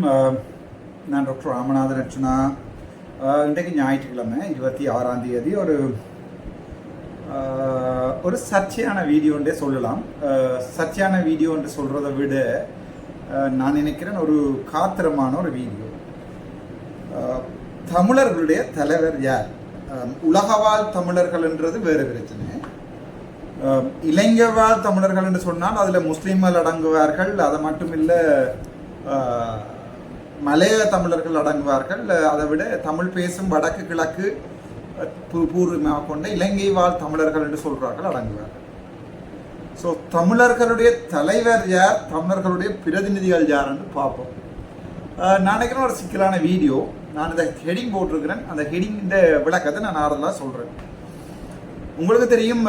வணக்கம். நான் டாக்டர் ராமநாதன் அர்ச்சனா. இன்றைக்கு ஞாயிற்றுக்கிழமை இருபத்தி ஆறாம் தேதி. ஒரு ஒரு சர்ச்சையான வீடியோன்றே சொல்லலாம். சர்ச்சையான வீடியோன்று சொல்கிறத விட நான் நினைக்கிறேன் ஒரு காத்திரமான ஒரு வீடியோ. தமிழர்களுடைய தலைவர் யார்? உலகவாழ் தமிழர்கள்ன்றது வேறு பிரச்சனை. அஹ் இளைஞர்வாழ் தமிழர்கள் என்று சொன்னால் அதில் முஸ்லீம்கள் அடங்குவார்கள். அது மட்டும் இல்லை மலைய தமிழர்கள் அடங்குவார்கள். அதை விட தமிழ் பேசும் வடக்கு கிழக்கு பூ- பூர்வமாக கொண்ட இலங்கை வாழ் தமிழர்கள் என்று சொல்கிறார்கள் அடங்குவார்கள். ஸோ தமிழர்களுடைய தலைவர் யார்? தமிழர்களுடைய பிரதிநிதிகள் யார் என்று பார்ப்போம் நான் நினைக்கிறேன் ஒரு சிக்கலான வீடியோ. நான் இந்த ஹெடிங் போட்டிருக்கிறேன். அந்த ஹெடிங் விளக்கத்தை நான் ஆறுதலாக சொல்கிறேன் உங்களுக்கு தெரியும்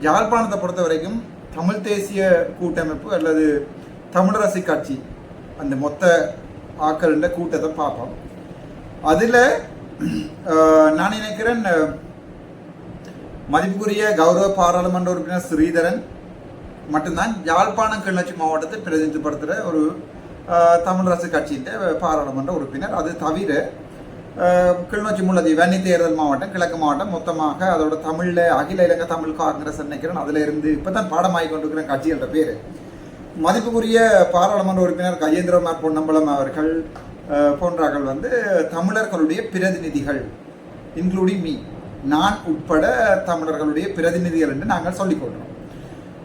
யாழ்ப்பாணத்தை பொறுத்த வரைக்கும் தமிழ் தேசிய கூட்டமைப்பு அல்லது தமிழரசு கட்சி அந்த மொத்த ஆக்களின் கூட்டத்தை பார்ப்போம். அதில் நான் நினைக்கிறேன் மதிப்புக்குரிய கௌரவ பாராளுமன்ற உறுப்பினர் ஸ்ரீதரன் மட்டும்தான் யாழ்ப்பாணம் கிளர்ச்சி மாவட்டத்தை பிரதிநிதிப்படுத்துகிற ஒரு தமிழரசு கட்சியின் பாராளுமன்ற உறுப்பினர். அது தவிர கிளிநொச்சி முள்ளதி வன்னி தேர்தல் மாவட்டம் கிழக்கு மாவட்டம் மொத்தமாக அதோட தமிழில் அகில இலங்கை தமிழ் காங்கிரஸ் நினைக்கிறேன் அதில் இருந்து இப்போ தான் பாடமாகி கொண்டிருக்கிற கட்சி என்ற பேர். மதிப்புக்குரிய பாராளுமன்ற உறுப்பினர் கஜேந்திரமார் பொன்னம்பலம் அவர்கள் போன்றார்கள் வந்து தமிழர்களுடைய பிரதிநிதிகள் இன்க்ளூடிங் மீ நான் உட்பட தமிழர்களுடைய பிரதிநிதிகள் என்று நாங்கள் சொல்லிக்கொள்கிறோம்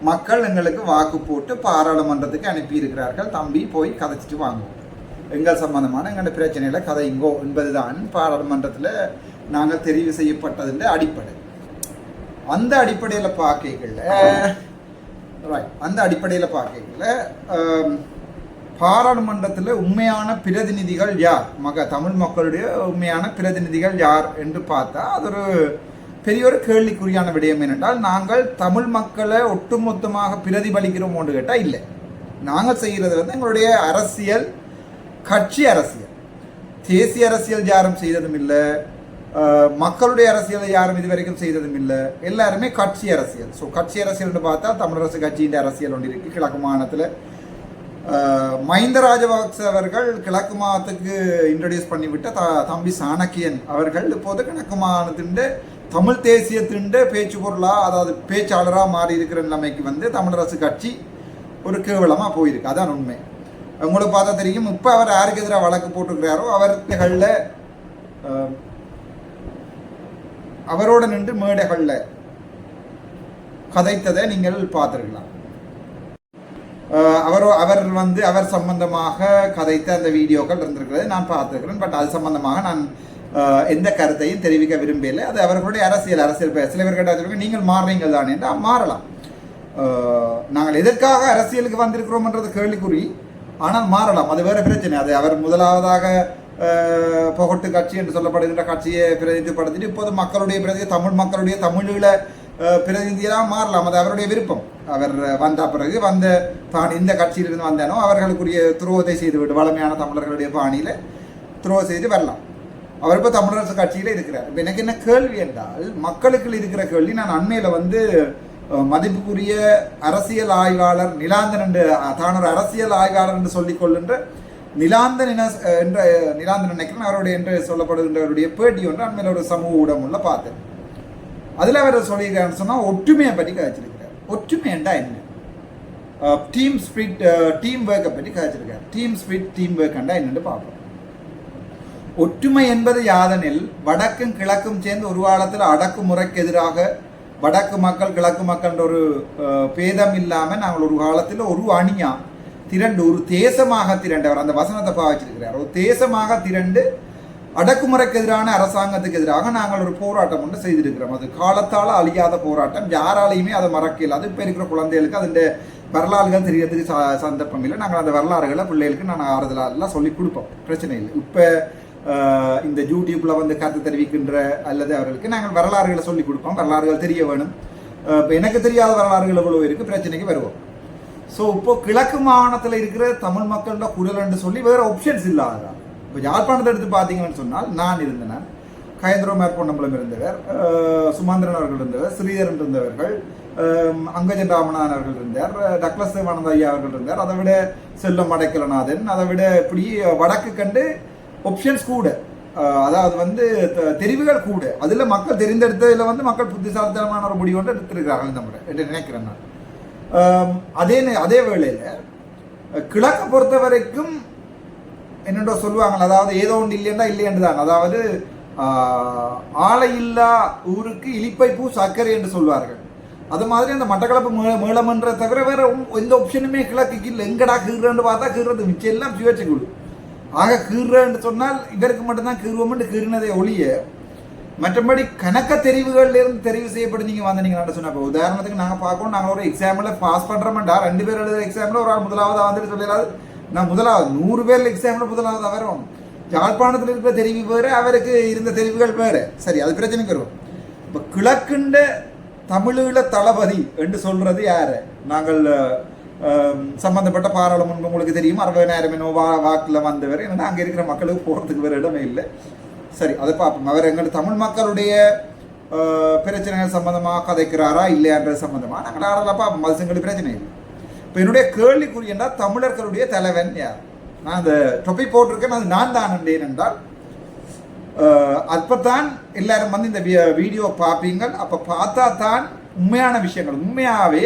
மக்கள் எங்களுக்கு வாக்கு போட்டு பாராளுமன்றத்துக்கு அனுப்பியிருக்கிறார்கள். தம்பி போய் கதைச்சிட்டு வாங்குவோம் எங்கள் சம்பந்தமான எங்களோட பிரச்சனையில் கதைங்கோ என்பதுதான் பாராளுமன்றத்தில் நாங்கள் தெரிவு செய்யப்பட்டதின் அடிப்படை. அந்த அடிப்படையில் பார்க்கல ரைட் அந்த அடிப்படையில் பார்க்கல பாராளுமன்றத்தில் உண்மையான பிரதிநிதிகள் யார்? மக தமிழ் மக்களுடைய உண்மையான பிரதிநிதிகள் யார் என்று பார்த்தா அது ஒரு பெரிய ஒரு கேள்விக்குறியான விடயம் என்னென்றால் நாங்கள் தமிழ் மக்களை ஒட்டுமொத்தமாக பிரதிபலிக்கிறோம் ஒன்று கேட்டால் இல்லை. நாங்கள் செய்கிறது வந்து எங்களுடைய அரசியல் கட்சி அரசியல். தேசிய அரசியல் யாரும் செய்ததும் இல்லை. மக்களுடைய அரசியலை யாரும் இதுவரைக்கும் செய்ததும் இல்லை. எல்லாருமே கட்சி அரசியல். ஸோ கட்சி அரசியல்னு பார்த்தா தமிழரசு கட்சியின் அரசியல் ஒன்று இருக்குது கிழக்கு மாநிலத்தில் மஹிந்த ராஜபக்ச அவர்கள் கிழக்கு மாநிலத்துக்கு இன்ட்ரடியூஸ் பண்ணிவிட்ட த தம்பி சாணக்கியன் அவர்கள் இப்போது கிழக்கு மாநிலத்தின் தமிழ் தேசியத்தின் பேச்சு பொருளாக அதாவது பேச்சாளராக மாறி இருக்கிற நிலைமைக்கு வந்து தமிழரசு கட்சி ஒரு கேவலமாக போயிருக்கு. அதான் உண்மை. உங்களுக்கு பார்த்தா தெரியும். இப்போ அவர் யாருக்கு எதிராக வழக்கு போட்டிருக்கிறாரோ அவர்களில் அவரோட நின்று மேடைகளில் கதைத்ததை நீங்கள் பார்த்துருக்கலாம். அவர் அவர் வந்து அவர் சம்பந்தமாக கதைத்த அந்த வீடியோக்கள் இருந்திருக்கிறது நான் பார்த்துருக்கிறேன். பட் அது சம்பந்தமாக நான் எந்த கருத்தையும் தெரிவிக்க விரும்பல அது அவர்களுடைய அரசியல் அரசியல் சில பேர் கேட்டால் நீங்கள் மாறுறீங்கள் தானே என்றால் மாறலாம். நாங்கள் எதற்காக அரசியலுக்கு வந்திருக்கிறோம்ன்றது கேள்விக்குறி ஆனால் மாறலாம். அது வேறு பிரச்சனை. அது அவர் முதலாவதாக புகட்டு கட்சி என்று சொல்லப்படுகின்ற கட்சியை பிரதிநிதிப்படுத்திட்டு இப்போது மக்களுடைய பிரதி தமிழ் மக்களுடைய தமிழீழ பிரதிநிதியெல்லாம் மாறலாம். அது அவருடைய விருப்பம். அவர் வந்த பிறகு வந்த பாணி இந்த கட்சியிலிருந்து வந்தானோ அவர்களுக்குரிய துரோகத்தை செய்துவிட்டு வளமையான தமிழர்களுடைய பாணியில் துரோகம் செய்து வரலாம். அவர் இப்போ தமிழரசு கட்சியில் இருக்கிறார். இப்போ எனக்கு என்ன கேள்வி என்றால் மக்களுக்கு இருக்கிற கேள்வி நான் அண்மையில் வந்து மதிப்புக்குரிய அரசியல் ஆய்வாளர் நிலாந்தன் என்று தான் ஒரு அரசியல் ஆய்வாளர் என்று சொல்லிக் கொள்கின்ற நிலாந்தன் என என்ற நிலாந்தன் நினைக்கிறேன். அவருடைய என்று சொல்லப்படுகின்றவருடைய பேட்டி ஒன்று அண்மையில் ஒரு சமூக ஊடகம்ல பார்த்தேன். அதில் அவர் சொல்லியிருக்காருன்னு சொன்னால் ஒற்றுமையை பற்றி கழிச்சிருக்கிறார் ஒற்றுமைண்டா என்ன? டீம் ஸ்பிரிட் டீம் ஒர்க்கை பற்றி கழிச்சிருக்காரு டீம் ஸ்பிரிட் டீம் ஒர்க்கண்டா என்னன்னு பார்ப்போம். ஒற்றுமை என்பது யாதனில் வடக்கும் கிழக்கும் சேர்ந்து ஒரு காலத்தில் அடக்குமுறைக்கு எதிராக வடக்கு மக்கள் கிழக்கு மக்கள்ன்ற ஒரு பேதம் இல்லாமல் நாங்கள் ஒரு காலத்தில் ஒரு அணியாக திரண்டு ஒரு தேசமாக திரண்டவர் அந்த வசனத்தை பா வச்சிருக்கிறார். ஒரு தேசமாக திரண்டு அடக்குமுறைக்கு எதிரான அரசாங்கத்துக்கு எதிராக நாங்கள் ஒரு போராட்டம் ஒன்று செய்திருக்கிறோம். அது காலத்தால் அழியாத போராட்டம். யாராலையுமே அதை மறக்கல அது இப்போ இருக்கிற குழந்தைகளுக்கு அதன் வரலாறுகள் தெரியறதுக்கு ச சந்தர்ப்பம் இல்லை. நாங்கள் அந்த வரலாறுகளை பிள்ளைகளுக்கு நான் ஆறுதலாலாம் சொல்லி கொடுப்போம். பிரச்சனை இல்லை. இப்போ இந்த யூடியூப்பில் வந்து கருத்து தெரிவிக்கின்ற அல்லது அவர்களுக்கு நாங்கள் வரலாறுகளை சொல்லி கொடுப்போம். வரலாறுகள் தெரிய வேணும். இப்போ எனக்கு தெரியாத வரலாறுகள் எவ்வளோ இருக்குது பிரச்சனைக்கு வருவோம். ஸோ இப்போ கிழக்கு மாகாணத்தில் இருக்கிற தமிழ் மக்களோட குரல் என்று சொல்லி வேற ஆப்ஷன்ஸ் இல்லாததா? இப்போ யாழ்ப்பாணத்தை எடுத்து பார்த்தீங்கன்னு சொன்னால் நான் இருந்தேன். கயந்திரம் மேற்கொண்டம்பலம் இருந்தவர் சுமந்திரன் அவர்கள் இருந்தவர் ஸ்ரீதரன் இருந்தவர்கள் அங்கஜன் ராமநாதன் அவர்கள் இருந்தார் டக்ளஸ் தேவானந்த ஐயா அவர்கள் இருந்தார். அதை விட செல்லம் அடைக்கலநாதன் அதை விட இப்படி வடக்கு கண்டு ஒப்ஷன்ஸ் கூட. அதாவது வந்து தெரிவுகள் கூட. அதில் மக்கள் தெரிந்தெடுத்ததில் வந்து மக்கள் புத்திசாலித்தனமான ஒரு முடிவு ஒன்று எடுத்திருக்கிறார்கள் இந்த முறை என்று நினைக்கிறேன் நான். அதே அதே வேளையில் கிழக்கை பொறுத்த வரைக்கும் என்னென்ன சொல்லுவாங்களே அதாவது ஏதோ ஒன்று இல்லையண்டா இல்லையன்றாங்க அதாவது ஆலையில்லா ஆலை இல்லா ஊருக்கு இலிப்பை பூ சர்க்கரை என்று சொல்வார்கள். அது மாதிரி அந்த மட்டக்களப்பு மேல தவிர வேற எந்த ஆப்ஷனுமே கிழக்கு இல்லை எங்கடா கீறுறன்னு பார்த்தா கீறுறது மிச்சம் எல்லாம் சுயேட்சை குழு ஆக கீறுறன்னு சொன்னால் இவருக்கு மட்டும்தான் கீறுவோம்னு கீறினதை ஒழிய மற்றபடி கணக்க தெரிவுகள்ல இருந்து தெரிவு செய்யப்பட்டு நீங்க நீங்கள் சொன்னா இப்போ உதாரணத்துக்கு நாங்க பார்க்கணும் நாங்க ஒரு எக்ஸாம்ல பாஸ் பண்றோம்டா ரெண்டு பேர் எழுதுற எக்ஸாம்ல ஒரு ஆள் முதலாவது வந்துட்டு சொல்லலாது நான் முதலாவது நூறு பேர்ல எக்ஸாம்ல முதலாவதாக வரும் யாழ்ப்பாணத்தில் இருக்கிற தெரிவு வேறு அவருக்கு இருந்த தெரிவுகள் வேறு. சரி அது பிரச்சனைக்கு வரும் இப்போ கிழக்குண்ட தமிழீழ தளபதி என்று சொல்றது யாரு? நாங்கள் சம்பந்தப்பட்ட பாராளுமன்றம் உங்களுக்கு தெரியும். அறுபதாயிரம் என்னோ வா வாக்கில் வந்தவர். ஏன்னா அங்கே இருக்கிற மக்களுக்கு போகிறதுக்கு வேறு இடமே இல்லை. சரி அதை பார்ப்போம். அவர் எங்கள் தமிழ் மக்களுடைய பிரச்சனைகள் சம்பந்தமாக கதைக்கிறாரா இல்லையான்றது சம்பந்தமாக நாங்கள் ஆடலாம் பார்ப்போம். அது எங்களுக்கு பிரச்சனை இல்லை. இப்போ என்னுடைய கேள்விக்குறி என்றால் தமிழர்களுடைய தலைவன் யார்? நான் அந்த டொப்பி போட்டிருக்கேன். அது நான் தான் என்றேன் என்றால் அப்போ தான் எல்லாரும் வந்து இந்த வீடியோ பார்ப்பீங்க அப்போ பார்த்தா தான் உண்மையான விஷயங்கள். உண்மையாகவே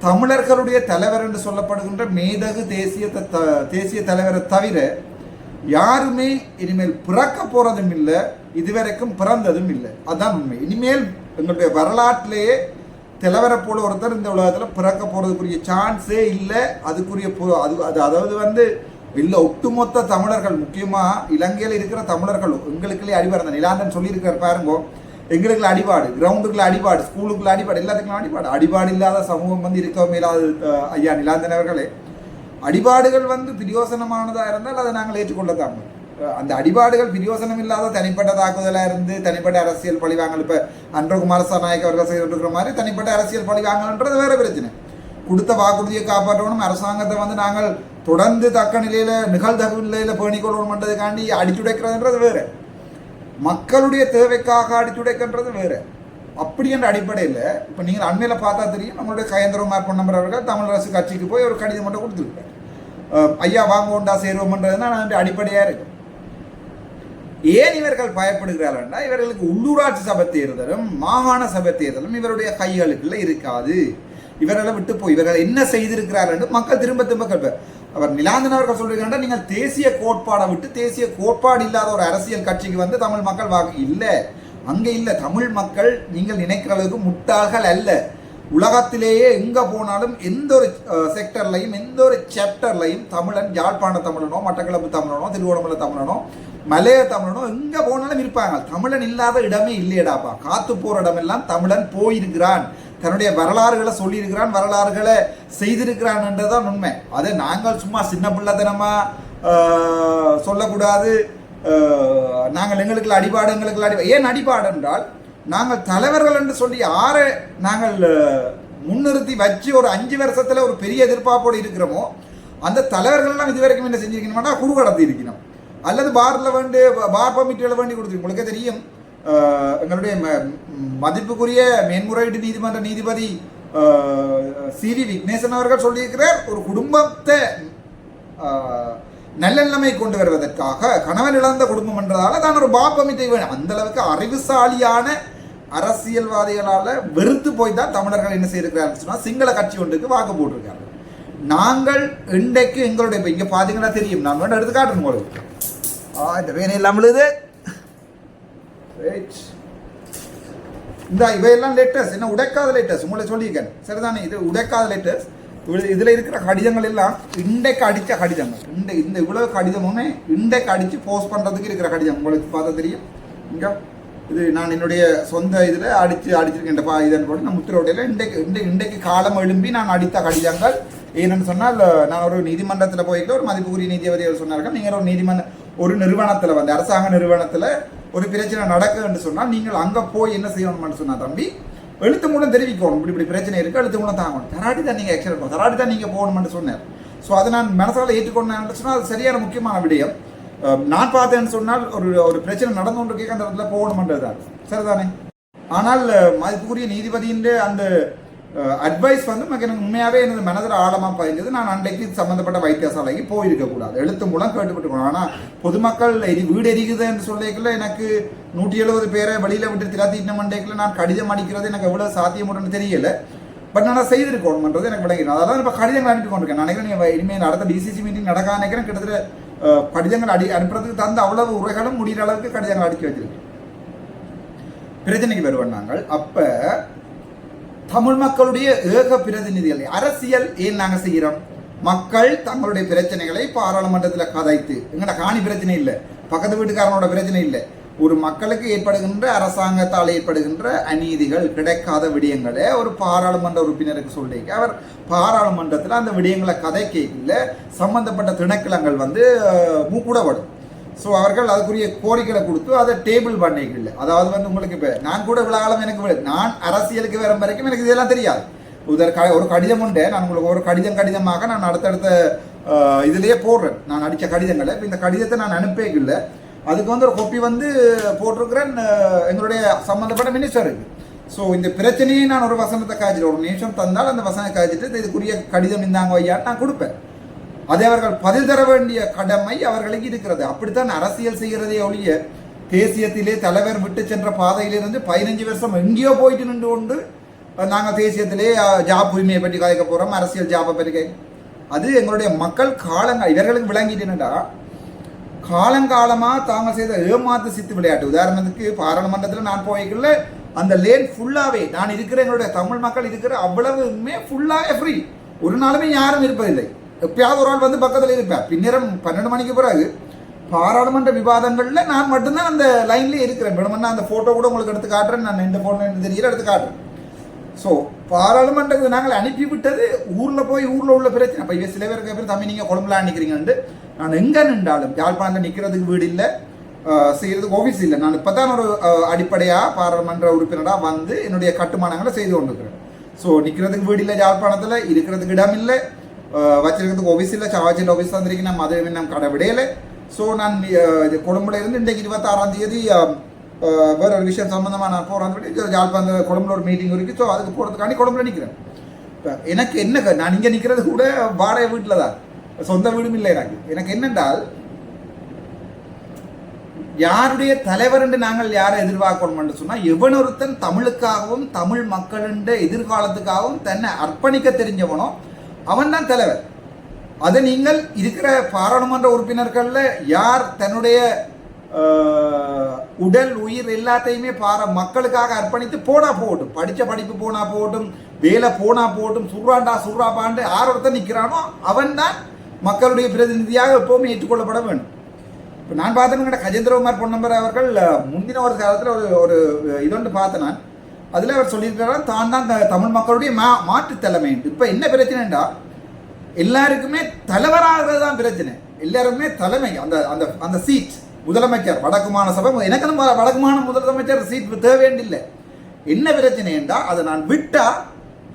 தமிழர்களுடைய தலைவர் என்று சொல்லப்படுகின்ற மேதகு தேசிய த- த- தேசிய தலைவரை தவிர யாருமே இனிமேல் பிறக்க போறதும் இல்லை இதுவரைக்கும் பிறந்ததும் இல்லை. அதான் உண்மை. இனிமேல் எங்களுடைய வரலாற்றிலேயே தலைவரை போல ஒருத்தர் இந்த உலகத்தில் பிறக்க போறதுக்குரிய சான்ஸே இல்லை. அதுக்குரிய பொ- அது அது அதாவது வந்து இல்லை ஒட்டுமொத்த தமிழர்கள் முக்கியமாக இலங்கையில் இருக்கிற தமிழர்கள் எங்களுக்குள்ளே அடிபாடு அந்த நிலாந்தன் சொல்லியிருக்கார் பாருங்க. எங்களுக்குள்ள அடிபாடு கிரவுண்டுக்குள்ள அடிபாடு ஸ்கூலுக்குள்ள அடிபாடு எல்லாத்துக்குள்ள அடிபாடு. அடிபாடு இல்லாத சமூகம் வந்து இருக்கவும் இல்லாத ஐயா நிலாந்தன் அவர்களே. அடிபாடுகள் வந்து பிரியோசனமானதாக இருந்தால் அதை நாங்கள் ஏற்றுக்கொள்ளத்தான் அந்த அடிபாடுகள் பிரியோசனம் இல்லாத தனிப்பட்ட தாக்குதலாக இருந்து தனிப்பட்ட அரசியல் பழிவாங்கல் இப்போ அன்றகுமார சனாயக் அவர்கள் செய்திருக்கிற மாதிரி தனிப்பட்ட அரசியல் பழிவாங்கல்ன்றது வேற பிரச்சனை. கொடுத்த வாக்குறுதியை காப்பாற்றணும் அரசாங்கத்தை வந்து நாங்கள் தொடர்ந்து தக்க நிலையில நிகழ்தகு நிலையில பேணிக்கொள்ளணும்ன்றதுக்காண்டி அடிச்சுடைக்கிறதுன்றது வேற. மக்களுடைய தேவைக்காக அடிச்சுடைக்கின்றது வேற. அப்படி என்ற அடிப்படையில் இப்போ நீங்கள் அண்மையில் பார்த்தா தெரியும் நம்மளுடைய கயந்திரமார் பொன்னம்பர் அவர்கள் தமிழரசு கட்சிக்கு போய் ஒரு கடிதம் மட்டும் கொடுத்துருக்காரு ஐயா வாங்குவோண்டா உண்டா சேருவோம்ன்றதுனா நான் அடிப்படையாக இருக்கும் ஏன் இவர்கள் பயப்படுகிறார்கள்னா இவர்களுக்கு உள்ளூராட்சி சபை தேர்தலும் மாகாண சபை தேர்தலும் இவருடைய கைகளுக்குள்ள இருக்காது. இவர்களை விட்டு போய் இவர்கள் என்ன செய்திருக்கிறார்கள் என்று மக்கள் திரும்ப திரும்ப கேட்பார். அவர் நிலாந்தன் அவர்கள் சொல்லிருக்காங்க நீங்கள் தேசிய கோட்பாடை விட்டு தேசிய கோட்பாடு இல்லாத ஒரு அரசியல் கட்சிக்கு வந்து தமிழ் மக்கள் வாக்கு இல்லை. அங்கே இல்லை தமிழ் மக்கள் நீங்கள் நினைக்கிற அளவுக்கு முட்டாள்கள் அல்ல. உலகத்திலேயே எங்கே போனாலும் எந்த ஒரு செக்டர்லையும் எந்த ஒரு சாப்டர்லையும் தமிழன் யாழ்ப்பாண தமிழனோ மட்டக்களப்பு தமிழனோ திருவோணமலை தமிழனோ மலைய தமிழனோ எங்கே போனாலும் இருப்பாங்க. தமிழன் இல்லாத இடமே இல்லையடாப்பா. காத்து போகிற இடமெல்லாம் தமிழன் போயிருக்கிறான். தன்னுடைய வரலாறுகளை சொல்லியிருக்கிறான் வரலாறுகளை செய்திருக்கிறான் என்றதான் உண்மை. அதை நாங்கள் சும்மா சின்ன பிள்ளைத்தனமா சொல்லக்கூடாது. நாங்கள் எங்களுக்கு அடிபாடு எங்களுக்கு அடிபாடு ஏன் அடிபாடு என்றால் நாங்கள் தலைவர்கள் என்று சொல்லி யாரை நாங்கள் முன்னிறுத்தி வச்சு ஒரு அஞ்சு வருஷத்தில் ஒரு பெரிய எதிர்பார்ப்போடு இருக்கிறோமோ அந்த தலைவர்கள் எல்லாம் இதுவரைக்கும் என்ன செஞ்சுருக்கணும்னா குழு கடத்தி இருக்கணும். அல்லது பாரில் வேண்டு பார் பர்மிட்டுகளை வேண்டி கொடுத்துருக்கு உங்களுக்கே தெரியும் எங்களுடைய ம- மதிப்புக்குரிய மேன்முறையீட்டு நீதிமன்ற நீதிபதி சி வி விக்னேசன் அவர்கள் சொல்லியிருக்கிறார் ஒரு குடும்பத்தை நல்லெண்ணமை கொண்டு வருவதற்காக கணவன் இழந்த குடும்பம் என்றதால தான் ஒரு பாப்பமிட்டை வேணும். அந்த அளவுக்கு அறிவுசாலியான அரசியல்வாதிகளால் வெறுத்து போய் தான் தமிழர்கள் என்ன செய்திருக்கிறார்கள் சொன்னால் சிங்கள கட்சி ஒன்றுக்கு வாக்கு போட்டிருக்காங்க. நாங்கள் இன்றைக்கு எங்களுடைய இப்போ இங்கே பார்த்தீங்கன்னா தெரியும். நான் வேணும் எடுத்து காட்டுறேன் உங்களுக்கு. ஆ இந்த வேணும் இல்லாமல் இது இந்த இவையெல்லாம் லெட்டர்ஸ் என்ன உடைக்காத லெட்டர்ஸ் உங்களை சொல்லியிருக்கேன். சரிதானே? இது உடைக்காத லெட்டர்ஸ் இதில் இருக்கிற கடிதங்கள் எல்லாம் இன்றைக்கு அடித்த கடிதங்கள். இந்த இந்த இவ்வளவு கடிதமுமே இன்றைக்கு அடித்து போஸ்ட் பண்ணுறதுக்கு இருக்கிற கடிதம். உங்களுக்கு பார்த்தா தெரியும். இங்கே. இது நான் என்னுடைய சொந்த இதில் அடித்து அடிச்சிருக்கேன். பா இதன் போட்டு நான் முத்திரோடையில் இன்றைக்கு இன்றைக்கு இன்றைக்கு காலம் எழும்பி நான் அடித்த கடிதங்கள். ஏன்னு சொன்னால் நான் ஒரு நீதிமன்றத்தில் போய்ட்டு ஒரு மதிப்புக்குரிய நீதிபதி அவர் சொன்னார்கள். நீங்கள் ஒரு நீதிமன்ற ஒரு நிறுவனத்தில் வந்து அரசாங்க நிறுவனத்தில் ஒரு பிரச்சனை நடக்குதுன்னு சொன்னால் நீங்கள் அங்கே போய் என்ன செய்யணும்னு சொன்னால் தம்பி எழுத்து மூலம் தெரிவிக்கணும். இப்படி இப்படி பிரச்சனை இருக்குது எழுத்து மூலம் தாங்கணும். தராடி தான் நீங்கள் ஆக்ஷன் எடுக்கணும் தராடி தான் நீங்கள் போகணும்னு சொன்னார். ஸோ அதை நான் மனசால் ஏற்றுக்கொண்டேன் சொன்னால் அது சரியான முக்கியமான விடயம். நான் பார்த்தேன்னு சொன்னால் ஒரு ஒரு பிரச்சனை நடந்து கொண்டு அந்த இடத்துல போகணுமன்றதுதான் சரிதானே? ஆனால் அதுக்குரிய மதிப்புக்குரிய நீதிபதியின் அந்த அட்வைஸ் வந்து எனக்கு எனக்கு உண்மையாகவே எனது மனதில் ஆழமாக பதிஞ்சது நான் அன்றைக்கு சம்மந்தப்பட்ட வைத்தியசாலைக்கு போயிருக்க கூடாது எழுத்து மூலம் கேட்டுப்பட்டுக்கணும் ஆனால் பொதுமக்கள் எரி வீடு எரிக்குதுன்னு சொல்லிக்கல எனக்கு நூற்றி எழுபது பேரை வெளியில் விட்டு திராத்திட்டு மண்டேக்கில் நான் கடிதம் அடிக்கிறது எனக்கு எவ்வளோ சாத்தியமுன்னு தெரியல. பட் நான் செய்திருக்கணும்ன்றது எனக்கு விளங்கிடும் அதெல்லாம் இப்போ கடிதங்கள் அனுப்பி கொண்டிருக்கேன் நினைக்கிறேன் நீங்க இனிமேல் அடுத்த டிசிசி மீட்டிங் நடக்க நினைக்கிறேன். கிட்டத்தட்ட கடிதங்கள் அடி அனுப்புறதுக்கு தந்த அவ்வளவு உரைகளும் முடிகிற அளவுக்கு கடிதங்கள் அடிக்க வச்சிருக்கு பிரச்சனைக்கு வருவோம் நாங்கள் அப்போ தமிழ் மக்களுடைய ஏக பிரதிநிதிகள் அரசியல் ஏன் நாங்கள் செய்கிறோம் மக்கள் தங்களுடைய பிரச்சனைகளை பாராளுமன்றத்தில் கதைத்து எங்கட காணி பிரச்சனை இல்லை பக்கத்து வீட்டுக்காரனோட பிரச்சனை இல்லை ஒரு மக்களுக்கு ஏற்படுகின்ற அரசாங்கத்தால் ஏற்படுகின்ற அநீதிகள் கிடைக்காத விடயங்களை ஒரு பாராளுமன்ற உறுப்பினருக்கு சொல்லிக்க அவர் பாராளுமன்றத்தில் அந்த விடயங்களை கதை கேட்கல. சம்பந்தப்பட்ட திணைக்களங்கள் வந்து மூக்கூடப்படும். ஸோ அவர்கள் அதுக்குரிய கோரிக்கைகளை கொடுத்து அதை டேபிள் பண்ணிக்கல. அதாவது வந்து உங்களுக்கு இப்போ நான் கூட விழாலம் எனக்கு நான் அரசியலுக்கு வர வரைக்கும் எனக்கு இதெல்லாம் தெரியாது. உதர் ஒரு கடிதம் உண்டு. நான் உங்களுக்கு ஒரு கடிதம் கடிதமாக நான் அடுத்தடுத்த இதுலேயே போடுறேன். நான் அடித்த கடிதங்களை. இப்போ இந்த கடிதத்தை நான் அனுப்பிக்கல அதுக்கு வந்து ஒரு கொப்பி வந்து போட்டிருக்கிறேன் எங்களுடைய சம்மந்தப்பட்ட மினிஸ்டருக்கு ஸோ இந்த பிரச்சனையை நான் ஒரு வசனத்தை காய்ச்சிட்டு ஒரு நிமிஷம் தந்தால் அந்த வசனம் காய்ச்சிட்டு இதுக்குரிய கடிதம் இந்தாங்க ஐயான்னு நான் கொடுப்பேன். அதை அவர்கள் பதில் தர வேண்டிய கடமை அவர்களுக்கு இருக்கிறது. அப்படித்தான் அரசியல் செய்கிறதே ஒழிய தேசியத்திலே தலைவர் விட்டு சென்ற பாதையிலிருந்து பதினஞ்சு வருஷம் எங்கேயோ போயிட்டு நின்று கொண்டு நாங்கள் தேசியத்திலே ஜாப் உரிமையை பற்றி கதைக்க போகிறோம் அரசியல் ஜாப்பை பற்றி அது எங்களுடைய மக்கள் காலங்கள் இவர்களுக்கு விளங்கிட்டுனுடா காலங்காலமாக தாங்கள் செய்த ஏமாத்து சித்து விளையாட்டு. உதாரணத்துக்கு பாராளுமன்றத்தில் நான் போய்க்கல அந்த லேன் ஃபுல்லாகவே நான் இருக்கிற எங்களுடைய தமிழ் மக்கள் இருக்கிற அவ்வளவுமே ஃபுல்லாக ஃப்ரீ ஒரு நாளுமே யாரும் இருப்பதில்லை. எப்பயாவது ஒரு ஆள் வந்து பக்கத்தில் இருப்பேன் பின்னரம் பன்னெண்டு மணிக்கு பிறகு பாராளுமன்ற விவாதங்களில் நான் மட்டும்தான் அந்த லைன்லேயே இருக்கிறேன். வேணுமென்னா அந்த ஃபோட்டோ கூட உங்களுக்கு எடுத்து காட்டுறேன். நான் இந்த ஃபோன் தெரியல எடுத்து காட்டுறேன். ஸோ பாராளுமன்றத்துக்கு நாங்கள் அனுப்பி விட்டது ஊரில் போய் ஊரில் உள்ள பிரச்சனை. இப்போ சில பேருக்கு பேர் தம்பி நீங்கள் குழம்புல நிற்கிறீங்கன்ட்டு நான் எங்கே நின்றாலும் யாழ்ப்பாணத்தில் நிற்கிறதுக்கு வீடு இல்லை செய்கிறதுக்கு ஆஃபீஸ் இல்லை. நான் இப்போ தான் ஒரு அடிப்படையாக பாராளுமன்ற உறுப்பினராக வந்து என்னுடைய கட்டுமானங்களை செய்து கொண்டிருக்கிறேன். ஸோ நிற்கிறதுக்கு வீடு இல்லை யாழ்ப்பாணத்தில் இருக்கிறதுக்கு இடம் இல்லை வச்சிருக்கிறதுக்கு ஆஃபீஸ் இல்லை சவாச்சியில் ஆஃபீஸ் தந்திருக்கு நம்ம அதை நம்ம கடை விடையலை. ஸோ நான் இது கொழும்புல இருந்து இன்றைக்கு இருபத்தாறாம் தேதி வேற ஒரு விஷயம் சம்மந்தமாக நான் போகிறான்னு சொல்லி யாழ்ப்பாணம் கொழும்புல ஒரு மீட்டிங் இருக்குது ஸோ அதுக்கு போகிறதுக்காண்டி கொழும்புல நிற்கிறேன் இப்போ எனக்கு என்ன நான் இங்கே நிற்கிறது கூட வாடகை வீட்டில் தான். சொந்த வீடும் இல்லை எனக்கு. எனக்கு என்னென்றால் யாருடைய தலைவர் என்று நாங்கள் யாரை எதிர்பார்க்கணும் சொன்னால் எவன் ஒருத்தன் தமிழுக்காகவும் தமிழ் மக்களின் எதிர்காலத்துக்காகவும் தன்னை அர்ப்பணிக்க தெரிஞ்சவனோ அவன் தான் தலைவர். அதை நீங்கள் இருக்கிற பாராளுமன்ற உறுப்பினர்களில் யார் தன்னுடைய உடல் உயிர் எல்லாத்தையுமே பார மக்களுக்காக அர்ப்பணித்து போனா போகட்டும். படித்த படிப்பு போனா போகட்டும் வேலை போனா போகட்டும் சுர்ராண்டா சுர்ராபாண்டு யார் நிற்கிறானோ அவன் தான் மக்களுடைய பிரதிநிதியாக எப்பவுமே ஏற்றுக்கொள்ளப்பட வேண்டும். இப்போ நான் பார்த்தேன்னு கஜேந்திரகுமார் பொன்னம்பர் அவர்கள் முந்தின ஒரு காலத்தில் ஒரு ஒரு இதொன்று பார்த்தேன் நான். அதில் அவர் சொல்லியிருக்கிறார் தான் தான் த- தமிழ் மக்களுடைய மா மாற்று தலைமை இப்போ என்ன பிரச்சனைண்டா எல்லாருக்குமே தலைவராகிறது தான் பிரச்சனை. எல்லாருக்குமே தலைமை அந்த அந்த அந்த சீட் முதலமைச்சர் வடக்கு மாநில எனக்கு அந்த வடக்கு மாநில முதலமைச்சர் சீட் தேவையில்லை என்ன பிரச்சனை என்றால் அதை நான் விட்டா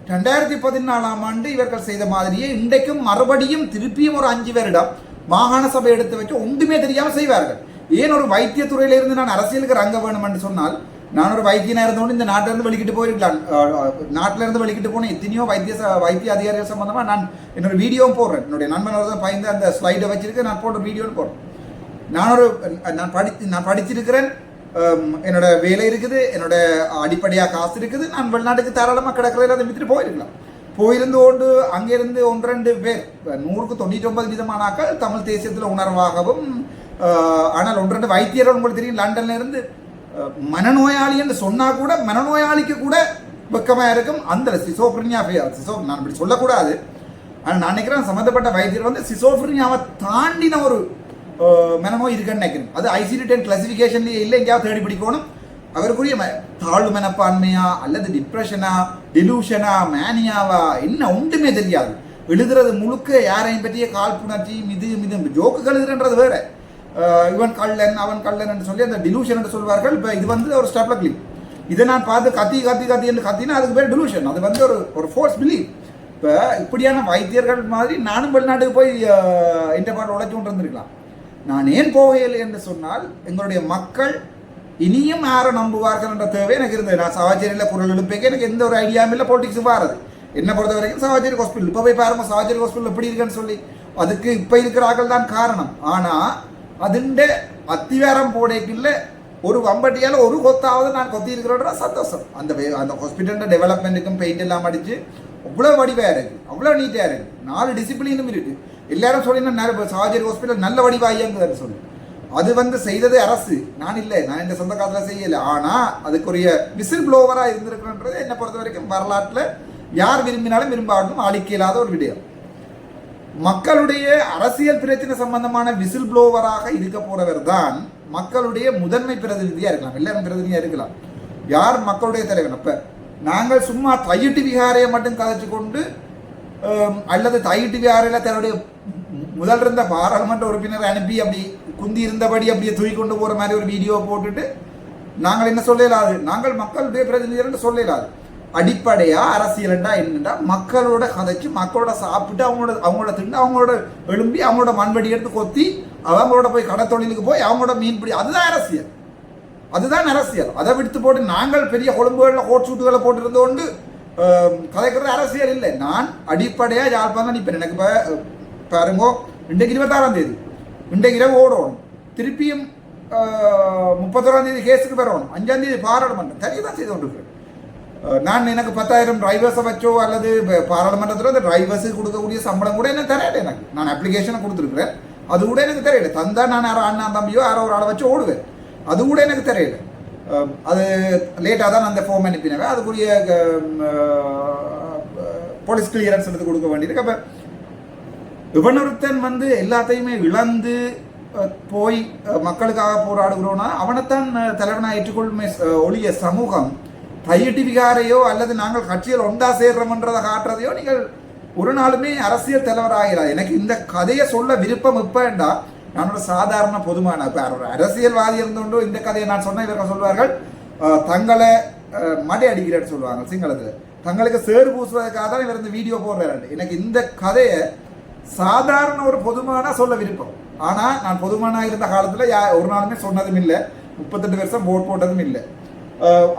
ரெண்டாயிரத்தி பதினாலாம் ஆண்டு இவர்கள் செய்த மாதிரியே இன்றைக்கும் மறுபடியும் திருப்பியும் ஒரு அஞ்சு வருடம் மாகாண சபை எடுத்து வச்சு ஒன்றுமே தெரியாமல் செய்வார்கள். ஏன் ஒரு வைத்தியத்துறையில இருந்து நான் அரசியலுக்கு ரங்க வேணும் என்று சொன்னால் நான் ஒரு வைத்தியனாக இருந்தோடு இந்த நாட்டிலிருந்து வெளிக்கிட்டு போயிருக்கலாம். அஹ், வெளிக்கிட்டு போன எத்தனையோ வைத்திய ச- வைத்திய அதிகாரிகள் சம்பந்தமாக நான் என்னோட வீடியோவும் போடுறேன். என்னுடைய நண்பனோட தான் பயந்து அந்த ஸ்லைடை வச்சிருக்கு நான் போடுற வீடியோன்னு போடுறேன். நான் ஒரு நான் படி நான் படிச்சிருக்கிறேன் என்னோட வேலை இருக்குது என்னோட அடிப்படையாக காசு இருக்குது நான் வெளிநாட்டுக்கு தாராளமாக கிடக்கிறதில் அதை வித்துட்டு போயிருக்கலாம். போயிருந்து கொண்டு அங்கிருந்து ஒன்று ரெண்டு பேர் நூறுக்கு தொண்ணூற்றி ஒன்பது விதமானாக்கள் தமிழ் தேசியத்தில் உணர்வாகவும் ஆனால் ஒன்று ரெண்டு வைத்தியர்கள் உங்களுக்கு தெரியும் லண்டன்ல இருந்து மனநோயாளி என்று சொன்னால் கூட மனநோயாளிக்கு கூட வெக்கமாக இருக்கும். அந்த சிசோப்ரினியா சிசோ நான் இப்படி சொல்லக்கூடாது. ஆனால் நான் நினைக்கிறேன் சம்மந்தப்பட்ட வைத்தியர் வந்து சிசோப்ரினியாவை தாண்டின ஒரு மெனமோ இருக்குன்னு நினைக்கிறேன். அது ஐசிடி டென் கிளாசிஃபிகேஷன்லேயே இல்லை எங்கேயாவது தேடி பிடிக்கணும். அவருக்குரிய தாழ்வு மனப்பான்மையா அல்லது டிப்ரெஷனா டெலூஷனா மேனியாவா என்ன ஒன்றுமே தெரியாது. எழுதுறது முழுக்க யாரையும் பற்றிய காழ்ப்புணர்ச்சி மிது மிது ஜோக்கு எழுதுறன்றது வேற. இவன் கள்ளன் அவன் கள்ளன் என்று சொல்லி அந்த டிலூஷன் என்று சொல்வார்கள். இப்போ இது வந்து ஒரு ஸ்டெப்ல கிளிக் இதை நான் பார்த்து கத்தி கத்தி கத்தி என்று கத்தினா அதுக்கு பேர் டிலூஷன் அது வந்து ஒரு ஒரு ஃபோர்ஸ் பிலீவ் இப்போ இப்படியான வைத்தியர்கள் மாதிரி நானும் வெளிநாட்டுக்கு போய் இந்த பாட்டு உழைச்சு கொண்டு இருந்திருக்கலாம் நான் ஏன் போகவில்லை என்று சொன்னால் எங்களுடைய மக்கள் இனியும் யாரை நம்புவார்கள் என்ற தேவை எனக்கு இருந்தது. நான் சவாச்சேரியில் குரல் எழுப்பேங்க எனக்கு எந்த ஒரு ஐடியாவும் இல்லை பொலிட்டிக்ஸ் வாரது என்னை பொறுத்த வரைக்கும் சவாச்சேரி ஹாஸ்பிட்டல் இப்போ போய் பாருங்கள் சவாச்சேரி ஹாஸ்பிட்டல் எப்படி இருக்குன்னு சொல்லி. அதுக்கு இப்போ இருக்கிறார்கள் தான் காரணம். ஆனால் அதுண்ட அத்திவாரம் போடைக்குள்ள ஒரு வம்பட்டியால் ஒரு கொத்தாவது நான் கொத்தி இருக்கிறோட சந்தோஷம். அந்த அந்த ஹாஸ்பிட்டல் டெவலப்மெண்ட்டுக்கும் பெயிண்ட் எல்லாம் அடித்து அவ்வளோ வடிவாக இருக்குது அவ்வளோ நீட்டாக இருக்குது நாலு டிசிப்ளினும் இருக்குது எல்லாரும் சொல்லினா சாஜரி ஹாஸ்பிட்டல் நல்ல வடிவா இயங்குதுன்னு சொல்லி. அது வந்து செய்தது அரசு. நான் இல்லை. நான் இந்த சொந்த காலத்தில் செய்யலை. ஆனால் அதுக்குரிய விசில் ப்ளோவராக இருந்திருக்குன்றது என்னை பொறுத்த வரைக்கும் வரலாற்றில் யார் விரும்பினாலும் விரும்பாலும் அழிக்க இல்லாத ஒரு விடயம். மக்களுடைய அரசியல் பிரச்சனை சம்பந்தமான விசில் ப்ளோவராக இருக்க போறவர் தான் மக்களுடைய முதன்மை பிரதிநிதியாக இருக்கலாம். எல்லாரும் பிரதிநிதியாக இருக்கலாம். யார் மக்களுடைய தலைவர் அப்போ நாங்கள் சும்மா தையிட்டு விகாரையை மட்டும் கதைச்சு கொண்டு அல்லது தையிட்டு வியாரில் தன்னுடைய முதல் இருந்த பாராளுமன்ற உறுப்பினரை அனுப்பி அப்படி குந்தி இருந்தபடி அப்படியே தூக்கி கொண்டு போகிற மாதிரி ஒரு வீடியோ போட்டுட்டு நாங்கள் என்ன சொல்லலாது நாங்கள் மக்களுடைய பிரதிநிதிகள் சொல்லலாது அடிப்படையாக அரசியல்டா என்னடா மக்களோட கதைச்சு மக்களோட சாப்பிட்டு அவங்களோட அவங்களோட திண்டு அவங்களோட எழும்பி அவங்களோட மண்வெடி எடுத்து கொத்தி அவங்களோட போய் கடை தொழிலுக்கு போய் அவங்களோட மீன்பிடி அதுதான் அரசியல் அதுதான் அரசியல் அதை விடுத்து போட்டு நாங்கள் பெரிய கொழும்புகளில் கோட் சூட்டுகளை போட்டிருந்தோண்டு கதைக்கிறது அரசியல் இல்லை நான் அடிப்படையாக யாழ்ப்பாணம் நிற்பேன் எனக்கு இப்போ பாருங்கோ இன்றைக்கு இருபத்தாறாம் தேதி இன்றைக்கு இரவு ஓடணும் திருப்பியும் முப்பத்தோராம் தேதி கேஸுக்கு வரணும் அஞ்சாம் தேதி பாராளுமன்றம் தெரிய தான் செய்து கொண்டிருக்கிறேன் நான் எனக்கு பத்தாயிரம் டிரைவர்ஸை வச்சோ அல்லது பாராளுமன்றத்தில் அந்த டிரைவர்ஸுக்கு கொடுக்கக்கூடிய சம்பளம் கூட எனக்கு தெரியல எனக்கு நான் அப்ளிகேஷனை கொடுத்துருக்குறேன் அது கூட எனக்கு தெரியல தந்தா நான் யாரோ அண்ணா தம்பியோ யாரோ ஒரு ஆளை வச்சு ஓடுவேன் அது கூட எனக்கு தெரியல அது லேட்டாக தான் அந்த ஃபார்ம் அனுப்பினவன் அதுக்குரிய போலீஸ் கிளியரன்ஸ் எடுத்து கொடுக்க வேண்டியிருக்கு. அப்போ இவனொருத்தன் வந்து எல்லாத்தையுமே இழந்து போய் மக்களுக்காக போராடுகிறோன்னா அவனைத்தான் தலைவனாக ஏற்றுக்கொள்ளுமே ஒழிய சமூகம் தையிட்டு விகாரையோ அல்லது நாங்கள் கட்சியில் ஒன்றா சேர்றோம்ன்றதை காட்டுறதையோ நீங்கள் ஒரு நாளுமே அரசியல் தலைவராகிறார் எனக்கு இந்த கதையை சொல்ல விருப்பம் இப்பண்டா நம்மளோட சாதாரண பொதுமான இப்போ ஒரு அரசியல்வாதி இருந்தோண்டோ இந்த கதையை நான் சொன்னேன் இவர்கள் சொல்வார்கள் தங்களை மடை அடிக்கிறேன்னு சொல்லுவாங்க சிங்களத்தில். தங்களுக்கு சேறு பூசுவதற்காக தான் இவர் இந்த வீடியோ போடுறாரு. எனக்கு இந்த கதையை சாதாரண ஒரு பொதுமானா சொல்ல விருப்பம். ஆனால் நான் பொதுமானா இருந்த காலத்தில் யா ஒரு நாளுமே சொன்னதும் இல்லை. முப்பத்தெட்டு வருஷம் போட் போட்டதும் இல்லை.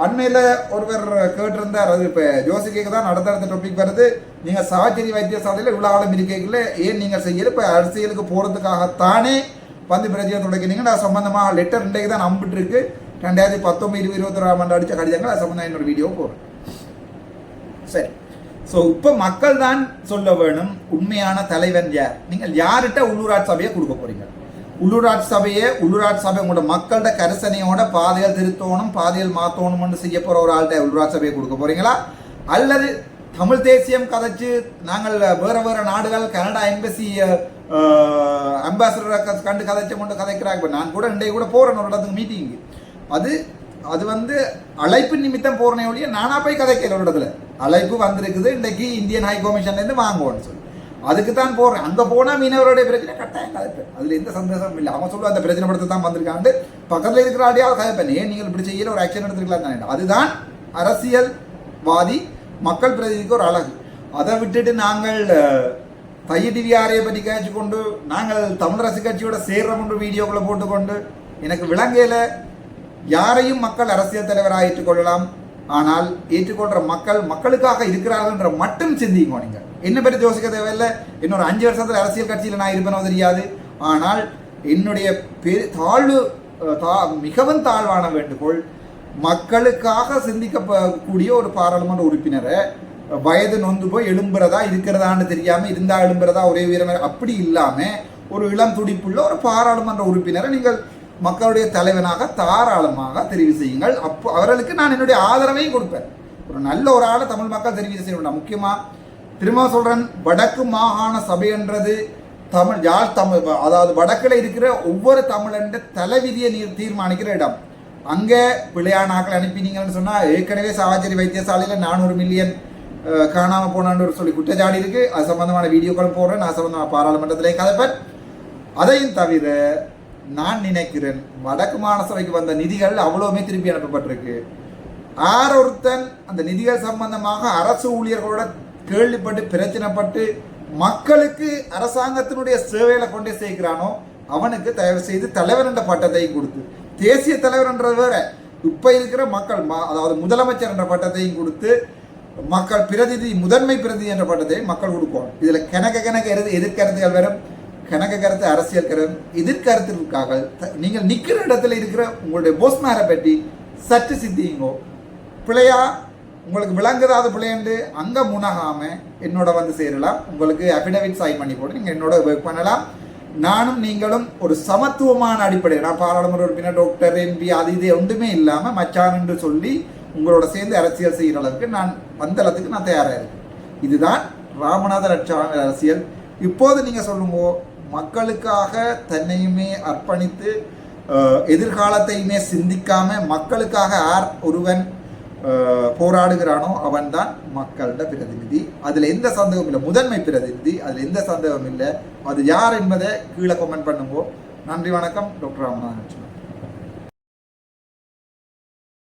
அண்மையில் ஒருவர் கேட்டிருந்தார் அது இப்போ ஜோசிக்கு தான் அடுத்தடுத்த டாபிக் வருது. நீங்கள் சாச்சேரி வைத்தியசாலையில் இவ்வளோ ஆழம் இருக்கீங்களே ஏன் நீங்கள் செய்யல? இப்போ அரசியலுக்கு போகிறதுக்காகத்தானே பந்து பிரச்சனை தொடங்கினீங்க நான் சம்மந்தமாக லெட்டர் இன்றைக்கு தான் நம்பிட்டு இருக்கு ரெண்டாயிரத்தி பத்தொம்பது இருபது இருபத்தி ஒராம் ஆண்டு அடித்த கடிதங்கள் அது சம்மந்தம் என்னோட வீடியோ போகிறேன் சரி. ஸோ இப்போ மக்கள் தான் சொல்ல வேணும் உண்மையான தலைவன் யார்? நீங்கள் யார்கிட்ட உள்ளூராட்சி சபையை கொடுக்க போறீங்க? உள்ளூராட்சி சபையே உள்ளூராட்சி சபை உங்களோட மக்கள்கிட்ட கரிசனையோட பாதைகள் திருத்தோணும் பாதைகள் மாற்றணும்னு செய்ய போற ஒரு ஆள்கிட்ட உள்ளூராட்சி சபையை கொடுக்க போறீங்களா? அல்லது தமிழ் தேசியம் கதைச்சு நாங்கள் வேற வேற நாடுகள் கனடா எம்பசி அம்பாசடரை கண்டு கதைச்ச கொண்டு கதைக்கிறாங்க. இப்போ நான் கூட இன்றைய கூட போறேன் ஒரு இடத்துக்கு மீட்டிங் அது அது வந்து அழைப்பு நிமித்தம் போறனே ஒழிய நானா போய் கதைக்கல ஒரு இடத்துல. அழைப்பு வந்திருக்குது. இன்றைக்கு இந்தியன் ஹை கமிஷன்லேருந்து வாங்குவோம்னு சொல்லி. அதுக்கு தான் போடுறேன் அங்கே போனால் மீனவருடைய பிரச்சனை கட்டாயம் கதைப்பேன் அதில் எந்த சந்தேகமும் இல்லை. அவன் சொல்லுவா அந்த பிரச்சனை படுத்த தான் வந்திருக்காண்டு பக்கத்தில் இருக்கிற ஆடியாவது கதைப்பேன் ஏன் நீங்கள் இப்படி செய்யல? ஒரு ஆக்ஷன் எடுத்துக்கலாம் தானே. அதுதான் அரசியல்வாதி மக்கள் பிரதிநிதிக்கு ஒரு அழகு. அதை விட்டுட்டு நாங்கள் அஹ், பற்றி கேச்சு கொண்டு நாங்கள் தமிழரசு கட்சியோட சேர்றோம் என்று வீடியோக்களை போட்டுக்கொண்டு எனக்கு விலங்கையில் யாரையும் மக்கள் அரசியல் தலைவராக ஏற்றுக்கொள்ளலாம். ஆனால் ஏற்றுக்கொள்கிற மக்கள் மக்களுக்காக இருக்கிறார்கள்ன்ற மட்டும் சிந்திக்கோ நீங்கள் என்ன பற்றி யோசிக்க தேவையில்லை. இன்னொரு அஞ்சு வருஷத்துல அரசியல் கட்சியில் நான் இருப்பேனோ தெரியாது. ஆனால் என்னுடைய பெரு தாழ்வு தா மிகவும் தாழ்வான வேண்டுகோள் மக்களுக்காக சிந்திக்கக்கூடிய ஒரு பாராளுமன்ற உறுப்பினரை வயது நொந்து போய் எழும்புறதா இருக்கிறதான்னு தெரியாம இருந்தா எழும்புறதா ஒரே உயரம் அப்படி இல்லாம ஒரு இளம் துடிப்புள்ள ஒரு பாராளுமன்ற உறுப்பினரை நீங்கள் மக்களுடைய தலைவனாக தாராளமாக தெரிவு செய்யுங்கள். அப்போ அவர்களுக்கு நான் என்னுடைய ஆதரவையும் கொடுப்பேன். ஒரு நல்ல ஒரு ஆளை தமிழ் மக்கள் தெரிவு செய்ய வேண்டாம். திரும்ப சொல்றேன் வடக்கு மாகாண சபைன்றது தமிழ் யாழ் தமிழ் அதாவது வடக்கில் இருக்கிற ஒவ்வொரு தமிழன்ற தலைவிதியை நீர் தீர்மானிக்கிற இடம். அங்கே பிள்ளையான அனுப்பினீங்கன்னு சொன்னால் ஏற்கனவே சாவாச்சேரி வைத்தியசாலையில் நானூறு மில்லியன் காணாமல் போனான்னு ஒரு சொல்லி குற்றச்சாடி இருக்கு. அது சம்பந்தமான வீடியோக்களும் போடுறேன் நான் சம்பந்தமான பாராளுமன்றத்திலே கதைப்பேன் அதையும் தவிர நான் நினைக்கிறேன் வடக்கு மாநசபைக்கு வந்த நிதிகள் அவ்வளவுமே திருப்பி அனுப்பப்பட்டிருக்கு. ஆர் ஒருத்தன் அந்த நிதிகள் சம்பந்தமாக அரசு ஊழியர்களோட கேள்விப்பட்டு பிரச்சனைப்பட்டு மக்களுக்கு அரசாங்கத்தினுடைய சேவையில கொண்டே சேர்க்கிறானோ அவனுக்கு தயவு செய்து தலைவர் என்ற பட்டத்தை கொடுத்து தேசிய தலைவர்ன்றது வேற. இப்ப இருக்கிற மக்கள் அதாவது முதலமைச்சர் என்ற பட்டத்தையும் கொடுத்து மக்கள் பிரதிநிதி முதன்மை பிரதிநிதி என்ற பட்டத்தையும் மக்கள் கொடுக்கும் இதுல கணக்க கணக்க எதிர் எதிர்கருத்துகள் வரும் கணக்க கருத்து அரசியல் கருத்து எதிர்கருத்திற்காக த- நீங்கள் நிற்கிற இடத்துல இருக்கிற உங்களுடைய போஸ்மாரை பற்றி சற்று சிந்தியுங்கோ பிழையா உங்களுக்கு விளங்குதாத பிள்ளைண்டு அங்கே முனகாமல் என்னோட வந்து சேரலாம். உங்களுக்கு அஃபிடவிட் சைன் பண்ணி போட்டு நீங்கள் என்னோட ஒர்க் பண்ணலாம். நானும் நீங்களும் ஒரு சமத்துவமான அடிப்படை நான் பாராளுமன்ற உறுப்பினர் டாக்டர் எம்பி அது இது ஒன்றுமே இல்லாமல் மச்சான் என்று சொல்லி உங்களோட சேர்ந்து அரசியல் செய்கிற அளவுக்கு நான் வந்த அளவுக்கு நான் தயாராக இருக்கேன். இதுதான் ராமநாத லட்சாமி அரசியல். இப்போது நீங்கள் சொல்லுங்க மக்களுக்காக தன்னையுமே அர்ப்பணித்து எதிர்காலத்தையுமே சிந்திக்காமல் மக்களுக்காக ஆர் ஒருவன் போராடுகிறானோ போராடுகிறானோ அவன்தான் மக்களோட பிரதிநிதி. அதில் எந்த சந்தேகமும் இல்லை. முதன்மை பிரதிநிதி. அதில் எந்த சந்தேகமும் இல்லை. அது யார் என்பதை கீழே கமெண்ட் பண்ணுங்க. நன்றி வணக்கம். டாக்டர் ராமநாதன்